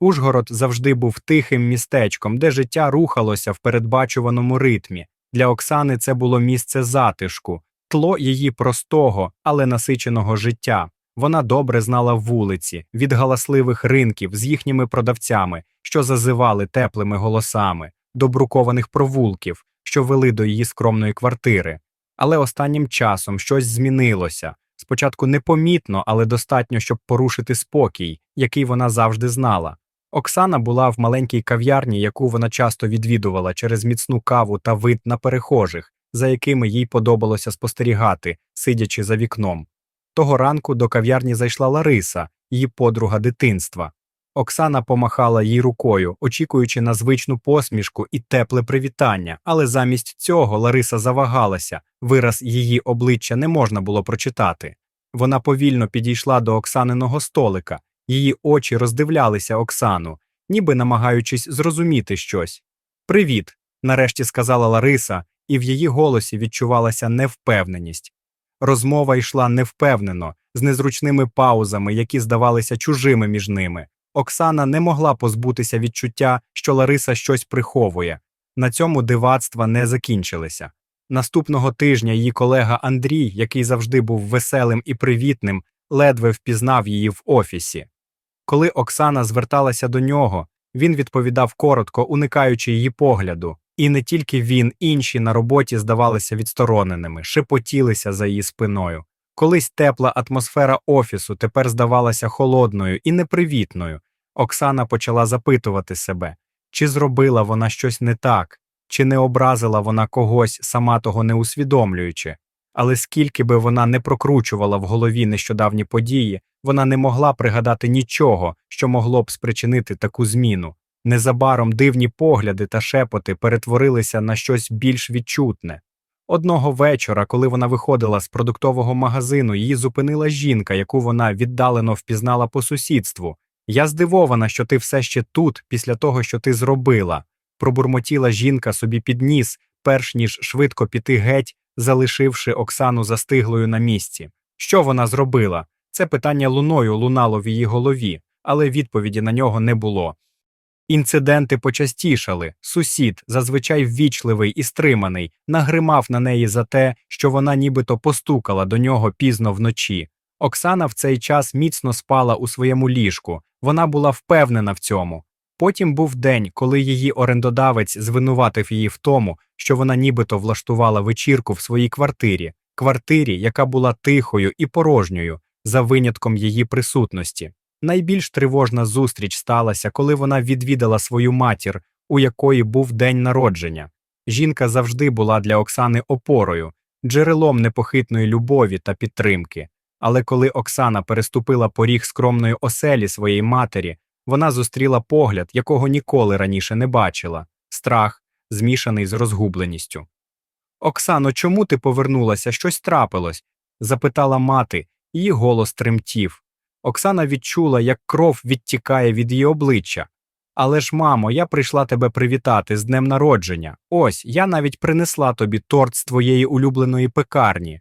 Ужгород завжди був тихим містечком, де життя рухалося в передбачуваному ритмі. Для Оксани це було місце затишку, тло її простого, але насиченого життя. Вона добре знала вулиці, від галасливих ринків з їхніми продавцями, що зазивали теплими голосами, до брукованих провулків, що вели до її скромної квартири. Але останнім часом щось змінилося. Спочатку непомітно, але достатньо, щоб порушити спокій, який вона завжди знала. Оксана була в маленькій кав'ярні, яку вона часто відвідувала через міцну каву та вид на перехожих, за якими їй подобалося спостерігати, сидячи за вікном. Того ранку до кав'ярні зайшла Лариса, її подруга дитинства. Оксана помахала їй рукою, очікуючи на звичну посмішку і тепле привітання, але замість цього Лариса завагалася, вираз її обличчя не можна було прочитати. Вона повільно підійшла до Оксаниного столика, її очі роздивлялися Оксану, ніби намагаючись зрозуміти щось. Привіт, нарешті сказала Лариса, і в її голосі відчувалася невпевненість. Розмова йшла невпевнено, з незручними паузами, які здавалися чужими між ними. Оксана не могла позбутися відчуття, що Лариса щось приховує. На цьому дивацтва не закінчилися. Наступного тижня її колега Андрій, який завжди був веселим і привітним, ледве впізнав її в офісі. Коли Оксана зверталася до нього, він відповідав коротко, уникаючи її погляду. І не тільки він, інші на роботі здавалися відстороненими, шепотілися за її спиною. Колись тепла атмосфера офісу тепер здавалася холодною і непривітною. Оксана почала запитувати себе, чи зробила вона щось не так, чи не образила вона когось, сама того не усвідомлюючи. Але скільки би вона не прокручувала в голові нещодавні події, вона не могла пригадати нічого, що могло б спричинити таку зміну. Незабаром дивні погляди та шепоти перетворилися на щось більш відчутне. Одного вечора, коли вона виходила з продуктового магазину, її зупинила жінка, яку вона віддалено впізнала по сусідству. Я здивована, що ти все ще тут, після того, що ти зробила. Пробурмотіла жінка собі під ніс, перш ніж швидко піти геть, залишивши Оксану застиглою на місці. Що вона зробила? Це питання луною лунало в її голові, але відповіді на нього не було. Інциденти почастішали. Сусід, зазвичай ввічливий і стриманий, нагримав на неї за те, що вона нібито постукала до нього пізно вночі. Оксана в цей час міцно спала у своєму ліжку, вона була впевнена в цьому. Потім був день, коли її орендодавець звинуватив її в тому, що вона нібито влаштувала вечірку в своїй квартирі, квартирі, яка була тихою і порожньою, за винятком її присутності. Найбільш тривожна зустріч сталася, коли вона відвідала свою матір, у якої був день народження. Жінка завжди була для Оксани опорою, джерелом непохитної любові та підтримки. Але коли Оксана переступила поріг скромної оселі своєї матері, вона зустріла погляд, якого ніколи раніше не бачила страх, змішаний з розгубленістю. Оксано, чому ти повернулася? Щось трапилось? запитала мати, її голос тремтів. Оксана відчула, як кров відтікає від її обличчя. Але ж, мамо, я прийшла тебе привітати з днем народження. Ось я навіть принесла тобі торт з твоєї улюбленої пекарні.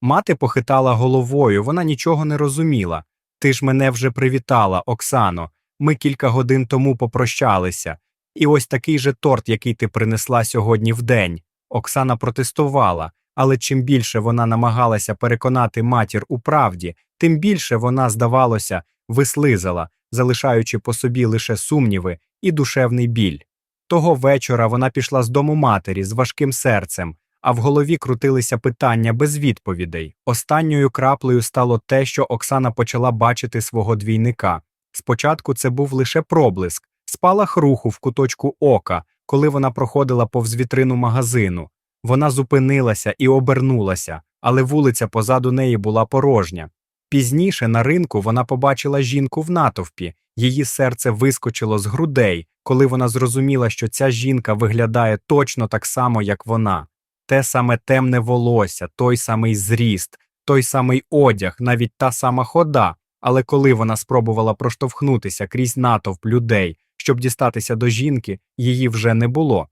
Мати похитала головою, вона нічого не розуміла. Ти ж мене вже привітала, Оксано. Ми кілька годин тому попрощалися. І ось такий же торт, який ти принесла сьогодні вдень. Оксана протестувала, але чим більше вона намагалася переконати матір у правді, тим більше вона, здавалося, вислизала, залишаючи по собі лише сумніви і душевний біль. Того вечора вона пішла з дому матері з важким серцем, а в голові крутилися питання без відповідей. Останньою краплею стало те, що Оксана почала бачити свого двійника. Спочатку це був лише проблиск, спалах руху в куточку ока, коли вона проходила повз вітрину магазину. Вона зупинилася і обернулася, але вулиця позаду неї була порожня. Пізніше на ринку вона побачила жінку в натовпі, її серце вискочило з грудей, коли вона зрозуміла, що ця жінка виглядає точно так само, як вона. Те саме темне волосся, той самий зріст, той самий одяг, навіть та сама хода. Але коли вона спробувала проштовхнутися крізь натовп людей, щоб дістатися до жінки, її вже не було.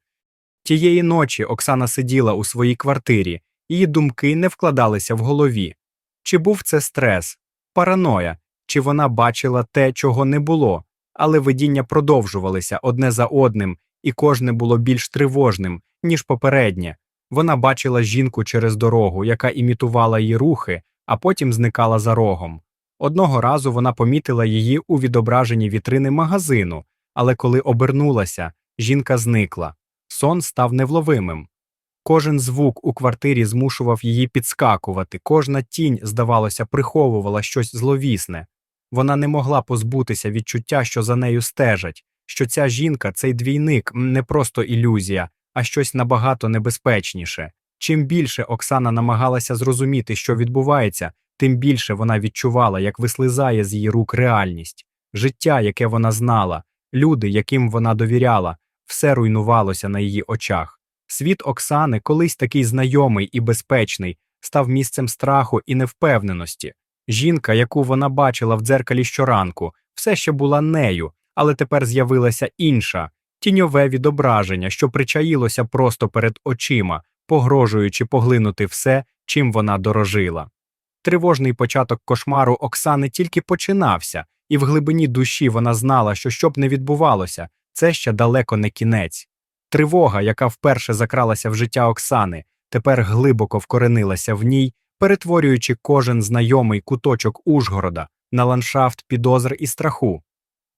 Тієї ночі Оксана сиділа у своїй квартирі, її думки не вкладалися в голові. Чи був це стрес, параноя, чи вона бачила те, чого не було? але видіння продовжувалися одне за одним, і кожне було більш тривожним, ніж попереднє. Вона бачила жінку через дорогу, яка імітувала її рухи, а потім зникала за рогом. Одного разу вона помітила її у відображенні вітрини магазину, але коли обернулася, жінка зникла. Сон став невловимим. Кожен звук у квартирі змушував її підскакувати, кожна тінь, здавалося, приховувала щось зловісне. Вона не могла позбутися відчуття, що за нею стежать, що ця жінка, цей двійник, не просто ілюзія, а щось набагато небезпечніше. Чим більше Оксана намагалася зрозуміти, що відбувається, тим більше вона відчувала, як вислизає з її рук реальність, життя, яке вона знала, люди, яким вона довіряла, все руйнувалося на її очах. Світ Оксани, колись такий знайомий і безпечний, став місцем страху і невпевненості. Жінка, яку вона бачила в дзеркалі щоранку, все ще була нею, але тепер з'явилася інша, тіньове відображення, що причаїлося просто перед очима, погрожуючи поглинути все, чим вона дорожила. Тривожний початок кошмару Оксани тільки починався, і в глибині душі вона знала, що що б не відбувалося, це ще далеко не кінець. Тривога, яка вперше закралася в життя Оксани, тепер глибоко вкоренилася в ній, перетворюючи кожен знайомий куточок Ужгорода на ландшафт підозр і страху.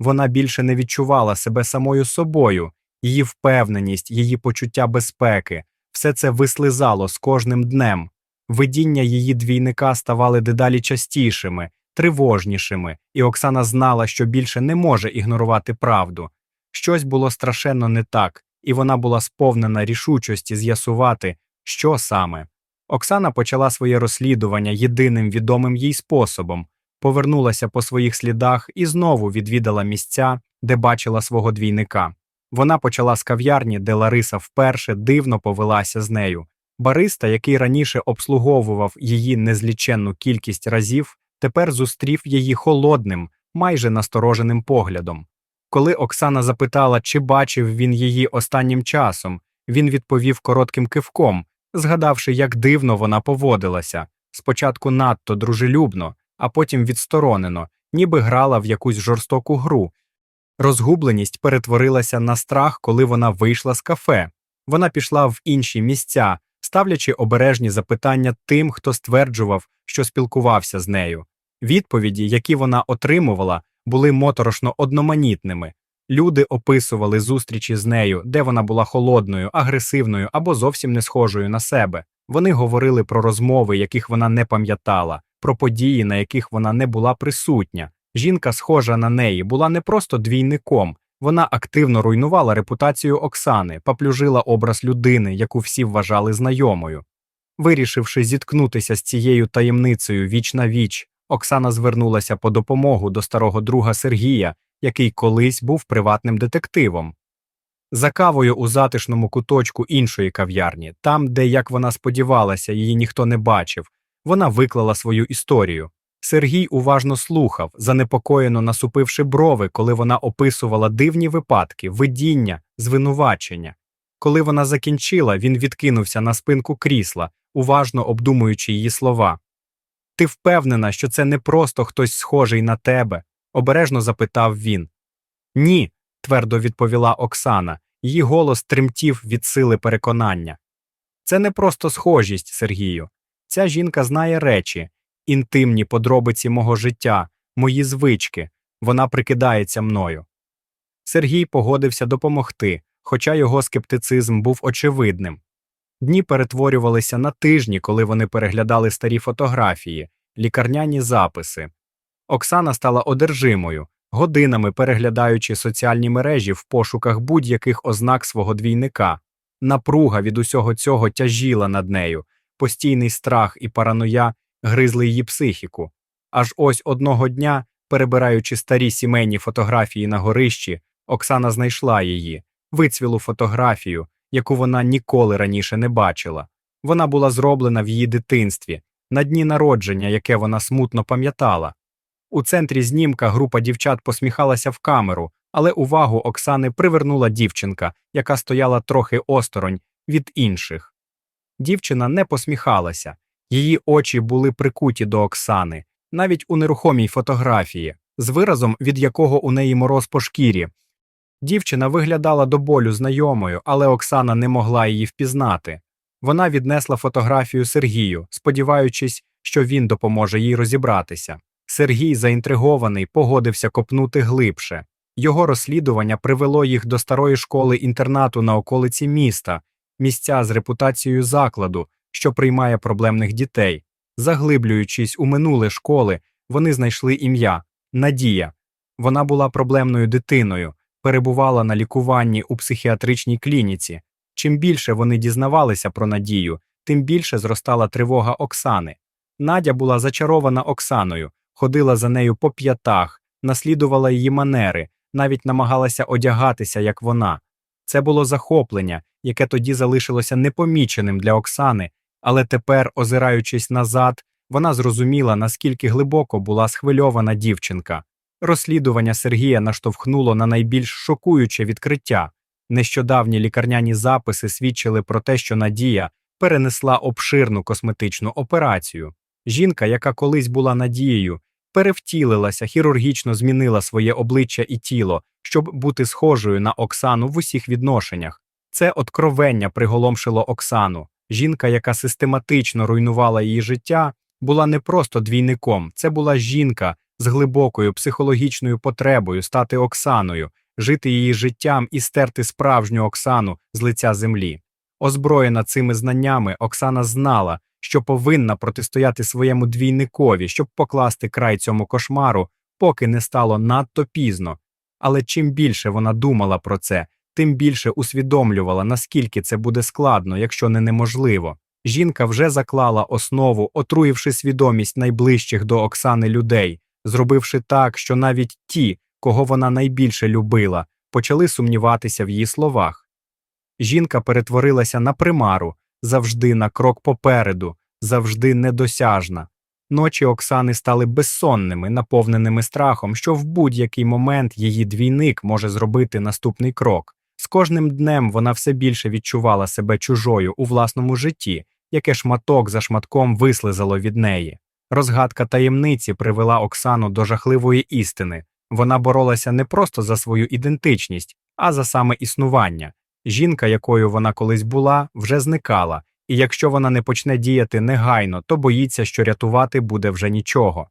Вона більше не відчувала себе самою собою, її впевненість, її почуття безпеки, все це вислизало з кожним днем. Видіння її двійника ставали дедалі частішими, тривожнішими, і Оксана знала, що більше не може ігнорувати правду. Щось було страшенно не так, і вона була сповнена рішучості з'ясувати, що саме. Оксана почала своє розслідування єдиним відомим їй способом, повернулася по своїх слідах і знову відвідала місця, де бачила свого двійника. Вона почала з кав'ярні, де Лариса вперше дивно повелася з нею. Бариста, який раніше обслуговував її незліченну кількість разів, тепер зустрів її холодним, майже настороженим поглядом. Коли Оксана запитала, чи бачив він її останнім часом, він відповів коротким кивком, згадавши, як дивно вона поводилася, спочатку надто дружелюбно, а потім відсторонено, ніби грала в якусь жорстоку гру. Розгубленість перетворилася на страх, коли вона вийшла з кафе. Вона пішла в інші місця, ставлячи обережні запитання тим, хто стверджував, що спілкувався з нею. Відповіді, які вона отримувала, були моторошно одноманітними. Люди описували зустрічі з нею, де вона була холодною, агресивною або зовсім не схожою на себе. Вони говорили про розмови, яких вона не пам'ятала, про події, на яких вона не була присутня. Жінка, схожа на неї, була не просто двійником, вона активно руйнувала репутацію Оксани, поплюжила образ людини, яку всі вважали знайомою. Вирішивши зіткнутися з цією таємницею віч на віч, Оксана звернулася по допомогу до старого друга Сергія, який колись був приватним детективом. За кавою у затишному куточку іншої кав'ярні, там, де, як вона сподівалася, її ніхто не бачив, вона виклала свою історію. Сергій уважно слухав, занепокоєно насупивши брови, коли вона описувала дивні випадки, видіння, звинувачення. Коли вона закінчила, він відкинувся на спинку крісла, уважно обдумуючи її слова. Ти впевнена, що це не просто хтось схожий на тебе? обережно запитав він. Ні, твердо відповіла Оксана, її голос тремтів від сили переконання. Це не просто схожість, Сергію. Ця жінка знає речі, інтимні подробиці мого життя, мої звички, вона прикидається мною. Сергій погодився допомогти, хоча його скептицизм був очевидним. Дні перетворювалися на тижні, коли вони переглядали старі фотографії, лікарняні записи. Оксана стала одержимою, годинами переглядаючи соціальні мережі в пошуках будь-яких ознак свого двійника. Напруга від усього цього тяжіла над нею, постійний страх і параноя гризли її психіку. Аж ось одного дня, перебираючи старі сімейні фотографії на горищі, Оксана знайшла її, вицвілу фотографію, яку вона ніколи раніше не бачила. Вона була зроблена в її дитинстві, на дні народження, яке вона смутно пам'ятала. У центрі знімка група дівчат посміхалася в камеру, але увагу Оксани привернула дівчинка, яка стояла трохи осторонь від інших. Дівчина не посміхалася, її очі були прикуті до Оксани, навіть у нерухомій фотографії. з виразом, від якого у неї мороз по шкірі. Дівчина виглядала до болю знайомою, але Оксана не могла її впізнати. Вона віднесла фотографію Сергію, сподіваючись, що він допоможе їй розібратися. Сергій, заінтригований, погодився копнути глибше. Його розслідування привело їх до старої школи інтернату на околиці міста, місця з репутацією закладу, що приймає проблемних дітей. Заглиблюючись у минуле школи, вони знайшли ім'я Надія. Вона була проблемною дитиною, перебувала на лікуванні у психіатричній клініці. Чим більше вони дізнавалися про Надію, тим більше зростала тривога Оксани. Надя була зачарована Оксаною, ходила за нею по п'ятах, наслідувала її манери, навіть намагалася одягатися, як вона. Це було захоплення, яке тоді залишилося непоміченим для Оксани, але тепер, озираючись назад, вона зрозуміла, наскільки глибоко була схвильована дівчинка. Розслідування Сергія наштовхнуло на найбільш шокуюче відкриття. Нещодавні лікарняні записи свідчили про те, що Надія перенесла обширну косметичну операцію. Жінка, яка колись була Надією, перевтілилася, хірургічно змінила своє обличчя і тіло, щоб бути схожою на Оксану в усіх відношеннях. Це откровення приголомшило Оксану. Жінка, яка систематично руйнувала її життя, була не просто двійником, це була жінка з глибокою психологічною потребою стати Оксаною, жити її життям і стерти справжню Оксану з лиця землі. Озброєна цими знаннями, Оксана знала, що повинна протистояти своєму двійникові, щоб покласти край цьому кошмару, поки не стало надто пізно. Але чим більше вона думала про це, тим більше усвідомлювала, наскільки це буде складно, якщо не неможливо. Жінка вже заклала основу, отруївши свідомість найближчих до Оксани людей, зробивши так, що навіть ті, кого вона найбільше любила, почали сумніватися в її словах. Жінка перетворилася на примару, завжди на крок попереду, завжди недосяжна. Ночі Оксани стали безсонними, наповненими страхом, що в будь-який момент її двійник може зробити наступний крок. З кожним днем вона все більше відчувала себе чужою у власному житті, яке шматок за шматком вислизало від неї. Розгадка таємниці привела Оксану до жахливої істини. Вона боролася не просто за свою ідентичність, а за саме існування. Жінка, якою вона колись була, вже зникала, і якщо вона не почне діяти негайно, то боїться, що рятувати буде вже нічого.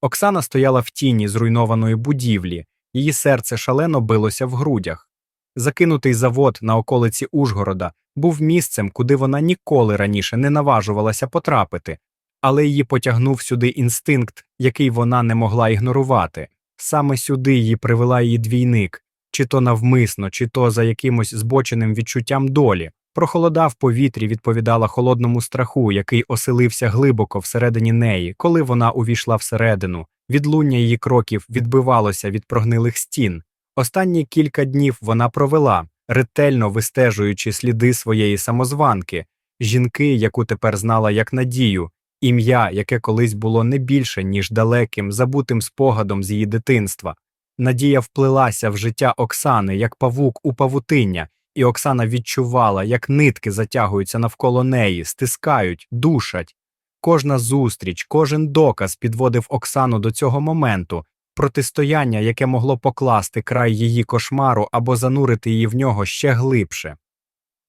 Оксана стояла в тіні зруйнованої будівлі, її серце шалено билося в грудях. Закинутий завод на околиці Ужгорода був місцем, куди вона ніколи раніше не наважувалася потрапити, але її потягнув сюди інстинкт, який вона не могла ігнорувати. Саме сюди її привела її двійник, чи то навмисно, чи то за якимось збоченим відчуттям долі. Прохолода в повітрі відповідала холодному страху, який оселився глибоко всередині неї, коли вона увійшла всередину. Відлуння її кроків відбивалося від прогнилих стін. Останні кілька днів вона провела, ретельно вистежуючи сліди своєї самозванки, жінки, яку тепер знала як надію, ім'я, яке колись було не більше, ніж далеким, забутим спогадом з її дитинства. Надія вплилася в життя Оксани як павук у павутиння, і Оксана відчувала, як нитки затягуються навколо неї, стискають, душать. Кожна зустріч, кожен доказ підводив Оксану до цього моменту, протистояння, яке могло покласти край її кошмару або занурити її в нього ще глибше.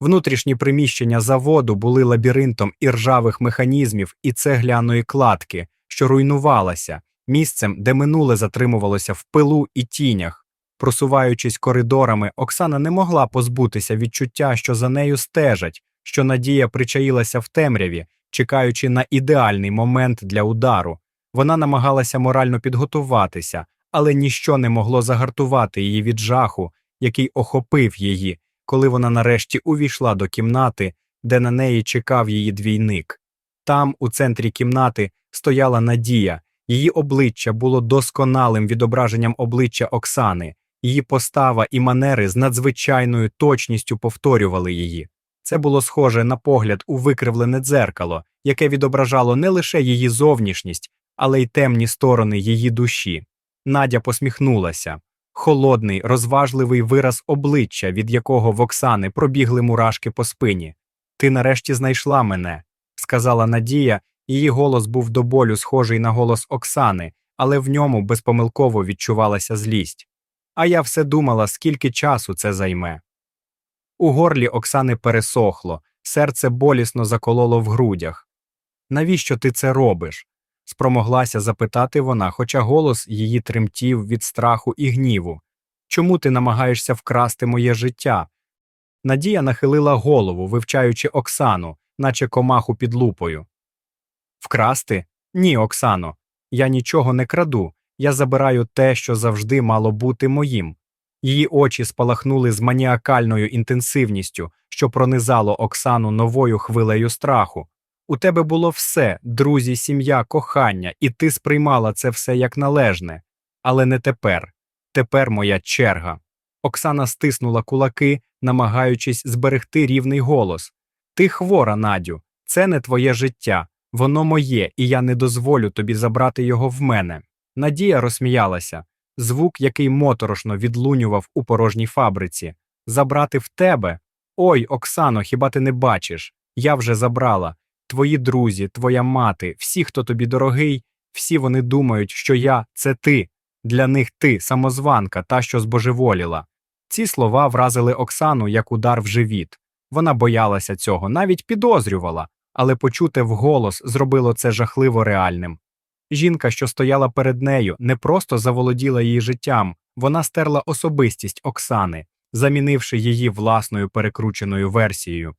Внутрішні приміщення заводу були лабіринтом іржавих механізмів і цегляної кладки, що руйнувалася, місцем, де минуле затримувалося в пилу і тінях. Просуваючись коридорами, Оксана не могла позбутися відчуття, що за нею стежать, що надія причаїлася в темряві, чекаючи на ідеальний момент для удару. Вона намагалася морально підготуватися, але ніщо не могло загартувати її від жаху, який охопив її, коли вона нарешті увійшла до кімнати, де на неї чекав її двійник. Там, у центрі кімнати, стояла Надія, її обличчя було досконалим відображенням обличчя Оксани, її постава і манери з надзвичайною точністю повторювали її. Це було схоже на погляд у викривлене дзеркало, яке відображало не лише її зовнішність, але й темні сторони її душі. Надя посміхнулася. Холодний, розважливий вираз обличчя, від якого в Оксани пробігли мурашки по спині. Ти нарешті знайшла мене, сказала Надія, її голос був до болю схожий на голос Оксани, але в ньому безпомилково відчувалася злість. А я все думала, скільки часу це займе. У горлі Оксани пересохло, серце болісно закололо в грудях. Навіщо ти це робиш? Спромоглася запитати вона, хоча голос її тремтів від страху і гніву. Чому ти намагаєшся вкрасти моє життя? Надія нахилила голову, вивчаючи Оксану, наче комаху під лупою. Вкрасти? Ні, Оксано. Я нічого не краду. Я забираю те, що завжди мало бути моїм. Її очі спалахнули з маніакальною інтенсивністю, що пронизало Оксану новою хвилею страху. У тебе було все друзі, сім'я, кохання, і ти сприймала це все як належне. Але не тепер. Тепер моя черга. Оксана стиснула кулаки, намагаючись зберегти рівний голос. Ти хвора, Надю, це не твоє життя, воно моє, і я не дозволю тобі забрати його в мене. Надія розсміялася. Звук, який моторошно відлунював у порожній фабриці. Забрати в тебе? Ой, Оксано, хіба ти не бачиш? Я вже забрала. Твої друзі, твоя мати, всі, хто тобі дорогий, всі вони думають, що я це ти. Для них ти, самозванка, та, що збожеволіла. Ці слова вразили Оксану як удар в живіт. Вона боялася цього, навіть підозрювала, але почуте вголос зробило це жахливо реальним. Жінка, що стояла перед нею, не просто заволоділа її життям, вона стерла особистість Оксани, замінивши її власною перекрученою версією.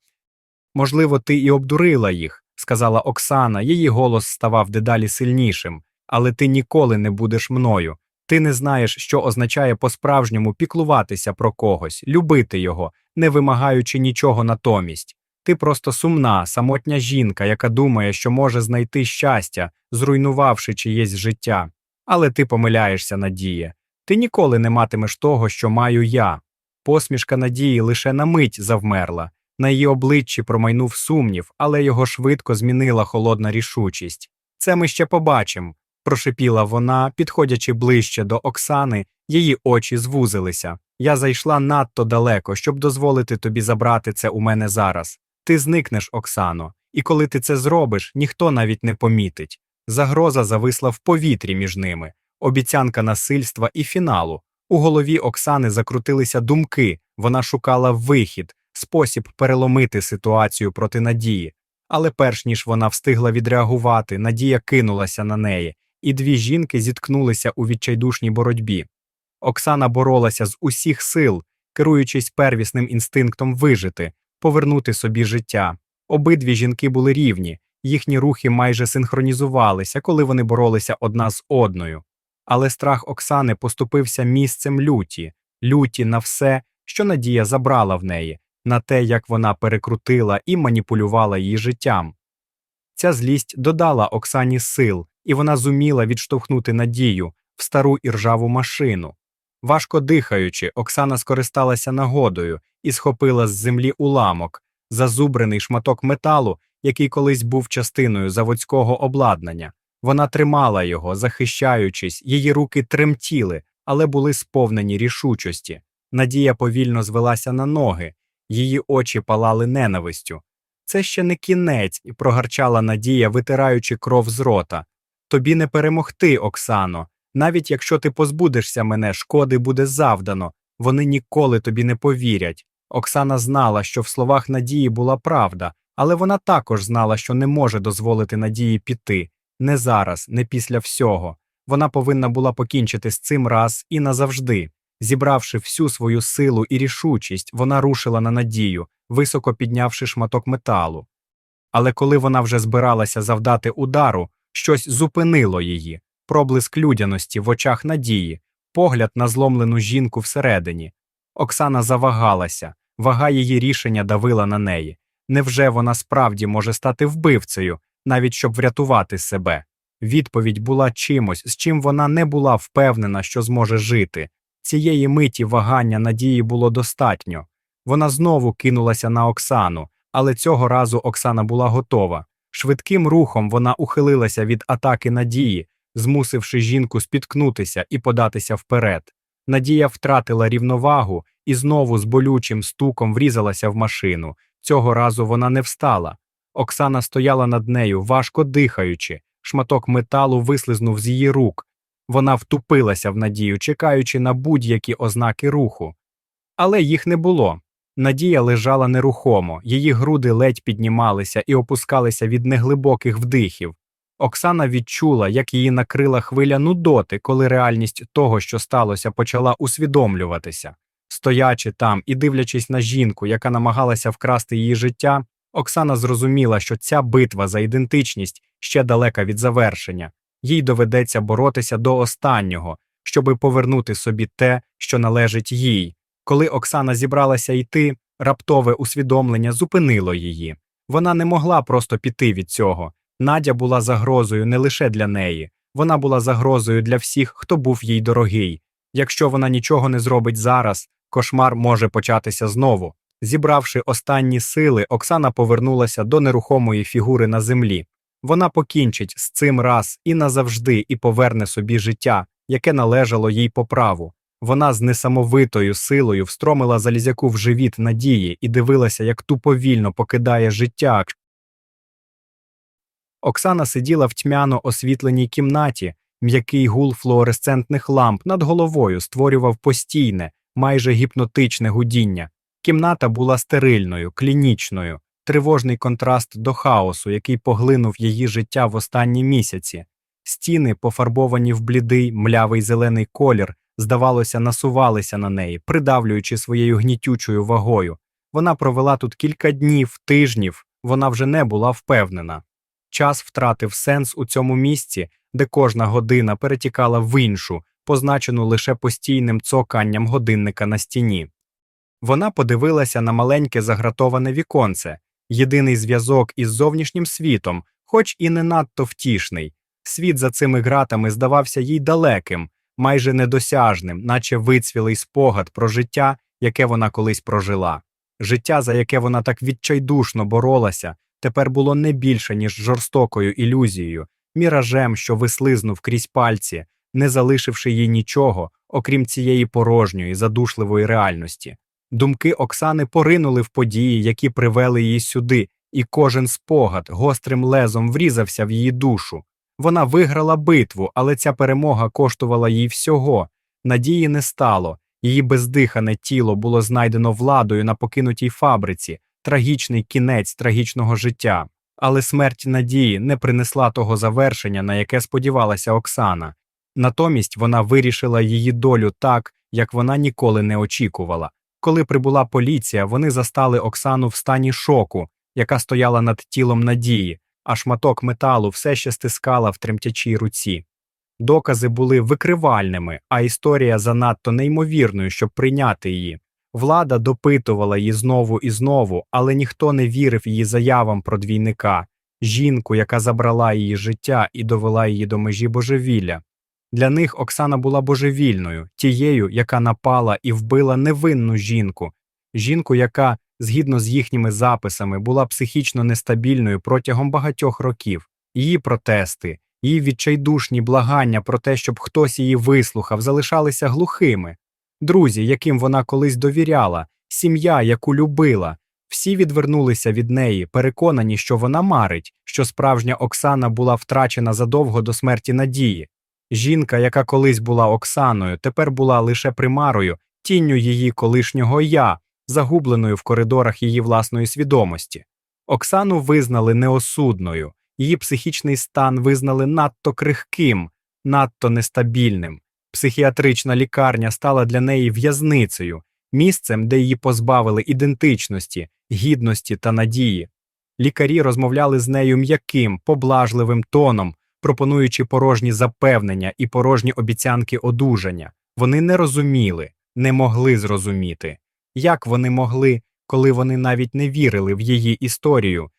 Можливо, ти і обдурила їх, сказала Оксана, її голос ставав дедалі сильнішим, але ти ніколи не будеш мною. Ти не знаєш, що означає по-справжньому піклуватися про когось, любити його, не вимагаючи нічого натомість. Ти просто сумна, самотня жінка, яка думає, що може знайти щастя, зруйнувавши чиєсь життя. Але ти помиляєшся, Надіє. Ти ніколи не матимеш того, що маю я. Посмішка Надії лише на мить завмерла. На її обличчі промайнув сумнів, але його швидко змінила холодна рішучість. Це ми ще побачимо, прошепіла вона, підходячи ближче до Оксани, її очі звузилися. Я зайшла надто далеко, щоб дозволити тобі забрати це у мене зараз. Ти зникнеш, Оксано, і коли ти це зробиш, ніхто навіть не помітить. Загроза зависла в повітрі між ними, обіцянка насильства і фіналу. У голові Оксани закрутилися думки, вона шукала вихід, спосіб переломити ситуацію проти надії. Але перш ніж вона встигла відреагувати, Надія кинулася на неї, і дві жінки зіткнулися у відчайдушній боротьбі. Оксана боролася з усіх сил, керуючись первісним інстинктом вижити, повернути собі життя. Обидві жінки були рівні, їхні рухи майже синхронізувалися, коли вони боролися одна з одною. Але страх Оксани поступився місцем люті, люті на все, що Надія забрала в неї, на те, як вона перекрутила і маніпулювала її життям. Ця злість додала Оксані сил, і вона зуміла відштовхнути надію в стару іржаву машину. Важко дихаючи, Оксана скористалася нагодою і схопила з землі уламок, зазубрений шматок металу, який колись був частиною заводського обладнання. Вона тримала його, захищаючись, її руки тремтіли, але були сповнені рішучості. Надія повільно звелася на ноги, її очі палали ненавистю. Це ще не кінець, і прогарчала Надія, витираючи кров з рота. Тобі не перемогти, Оксано. Навіть якщо ти позбудешся мене, шкоди буде завдано, вони ніколи тобі не повірять. Оксана знала, що в словах Надії була правда, але вона також знала, що не може дозволити Надії піти не зараз, не після всього. Вона повинна була покінчити з цим раз і назавжди. Зібравши всю свою силу і рішучість, вона рушила на надію, високо піднявши шматок металу. Але коли вона вже збиралася завдати удару, щось зупинило її проблиск людяності в очах надії, погляд на зломлену жінку всередині. Оксана завагалася, вага її рішення давила на неї. Невже вона справді може стати вбивцею, навіть щоб врятувати себе? Відповідь була чимось, з чим вона не була впевнена, що зможе жити. Цієї миті вагання надії було достатньо. Вона знову кинулася на Оксану, але цього разу Оксана була готова. Швидким рухом вона ухилилася від атаки надії, змусивши жінку спіткнутися і податися вперед. Надія втратила рівновагу і знову з болючим стуком врізалася в машину. Цього разу вона не встала. Оксана стояла над нею, важко дихаючи, шматок металу вислизнув з її рук. Вона втупилася в надію, чекаючи на будь-які ознаки руху. Але їх не було. Надія лежала нерухомо, її груди ледь піднімалися і опускалися від неглибоких вдихів. Оксана відчула, як її накрила хвиля нудоти, коли реальність того, що сталося, почала усвідомлюватися. Стоячи там і дивлячись на жінку, яка намагалася вкрасти її життя, Оксана зрозуміла, що ця битва за ідентичність ще далека від завершення. Їй доведеться боротися до останнього, щоби повернути собі те, що належить їй. Коли Оксана зібралася йти, раптове усвідомлення зупинило її. Вона не могла просто піти від цього. Надя була загрозою не лише для неї, вона була загрозою для всіх, хто був їй дорогий. Якщо вона нічого не зробить зараз, кошмар може початися знову. Зібравши останні сили, Оксана повернулася до нерухомої фігури на землі. Вона покінчить з цим раз і назавжди і поверне собі життя, яке належало їй по праву. Вона з несамовитою силою встромила залізяку в живіт надії і дивилася, як ту повільно покидає життя. Оксана сиділа в тьмяно освітленій кімнаті, м'який гул флуоресцентних ламп над головою створював постійне, майже гіпнотичне гудіння. Кімната була стерильною, клінічною, тривожний контраст до хаосу, який поглинув її життя в останні місяці. Стіни, пофарбовані в блідий, млявий зелений колір, здавалося, насувалися на неї, придавлюючи своєю гнітючою вагою. Вона провела тут кілька днів, тижнів, вона вже не була впевнена. Час втратив сенс у цьому місці, де кожна година перетікала в іншу, позначену лише постійним цоканням годинника на стіні. Вона подивилася на маленьке загратоване віконце, єдиний зв'язок із зовнішнім світом, хоч і не надто втішний. Світ за цими ґратами здавався їй далеким, майже недосяжним, наче вицвілий спогад про життя, яке вона колись прожила. Життя, за яке вона так відчайдушно боролася, тепер було не більше, ніж жорстокою ілюзією, міражем, що вислизнув крізь пальці, не залишивши їй нічого, окрім цієї порожньої, задушливої реальності. Думки Оксани поринули в події, які привели її сюди, і кожен спогад гострим лезом врізався в її душу. Вона виграла битву, але ця перемога коштувала їй всього. Надії не стало, її бездихане тіло було знайдено владою на покинутій фабриці, трагічний кінець трагічного життя. Але смерть надії не принесла того завершення, на яке сподівалася Оксана. Натомість вона вирішила її долю так, як вона ніколи не очікувала. Коли прибула поліція, вони застали Оксану в стані шоку, яка стояла над тілом надії, а шматок металу все ще стискала в тремтячій руці. Докази були викривальними, а історія занадто неймовірною, щоб прийняти її. Влада допитувала її знову і знову, але ніхто не вірив її заявам про двійника, жінку, яка забрала її життя і довела її до межі божевілля. Для них Оксана була божевільною, тією, яка напала і вбила невинну жінку, жінку, яка, згідно з їхніми записами, була психічно нестабільною протягом багатьох років. Її протести, її відчайдушні благання про те, щоб хтось її вислухав, залишалися глухими. Друзі, яким вона колись довіряла, сім'я, яку любила, всі відвернулися від неї, переконані, що вона марить, що справжня Оксана була втрачена задовго до смерті надії. Жінка, яка колись була Оксаною, тепер була лише примарою, тінню її колишнього я, загубленою в коридорах її власної свідомості. Оксану визнали неосудною, її психічний стан визнали надто крихким, надто нестабільним. Психіатрична лікарня стала для неї в'язницею, місцем, де її позбавили ідентичності, гідності та надії. Лікарі розмовляли з нею м'яким, поблажливим тоном, пропонуючи порожні запевнення і порожні обіцянки одужання. Вони не розуміли, не могли зрозуміти. Як вони могли, коли вони навіть не вірили в її історію?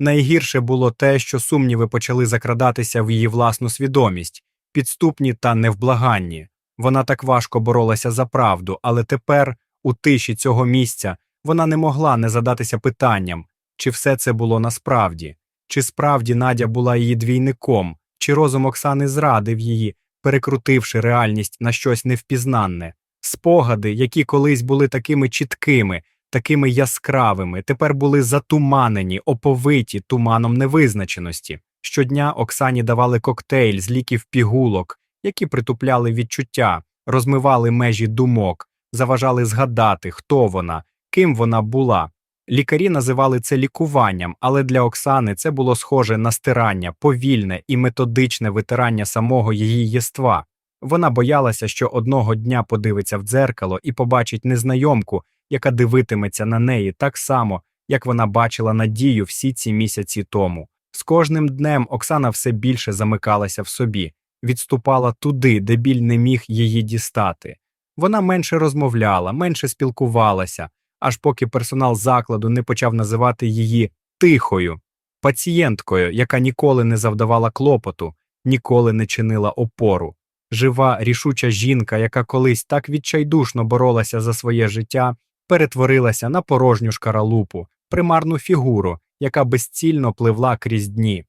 Найгірше було те, що сумніви почали закрадатися в її власну свідомість, підступні та невблаганні. Вона так важко боролася за правду, але тепер, у тиші цього місця, вона не могла не задатися питанням, чи все це було насправді, чи справді Надя була її двійником, чи розум Оксани зрадив її, перекрутивши реальність на щось невпізнанне. Спогади, які колись були такими чіткими, такими яскравими, тепер були затуманені, оповиті туманом невизначеності. Щодня Оксані давали коктейль з ліків пігулок, які притупляли відчуття, розмивали межі думок, заважали згадати, хто вона, ким вона була. Лікарі називали це лікуванням, але для Оксани це було схоже на стирання, повільне і методичне витирання самого її єства. Вона боялася, що одного дня подивиться в дзеркало і побачить незнайомку, яка дивитиметься на неї так само, як вона бачила надію всі ці місяці тому. З кожним днем Оксана все більше замикалася в собі, відступала туди, де біль не міг її дістати. Вона менше розмовляла, менше спілкувалася, аж поки персонал закладу не почав називати її тихою, пацієнткою, яка ніколи не завдавала клопоту, ніколи не чинила опору. Жива, рішуча жінка, яка колись так відчайдушно боролася за своє життя, перетворилася на порожню шкаралупу, примарну фігуру, яка безцільно пливла крізь дні.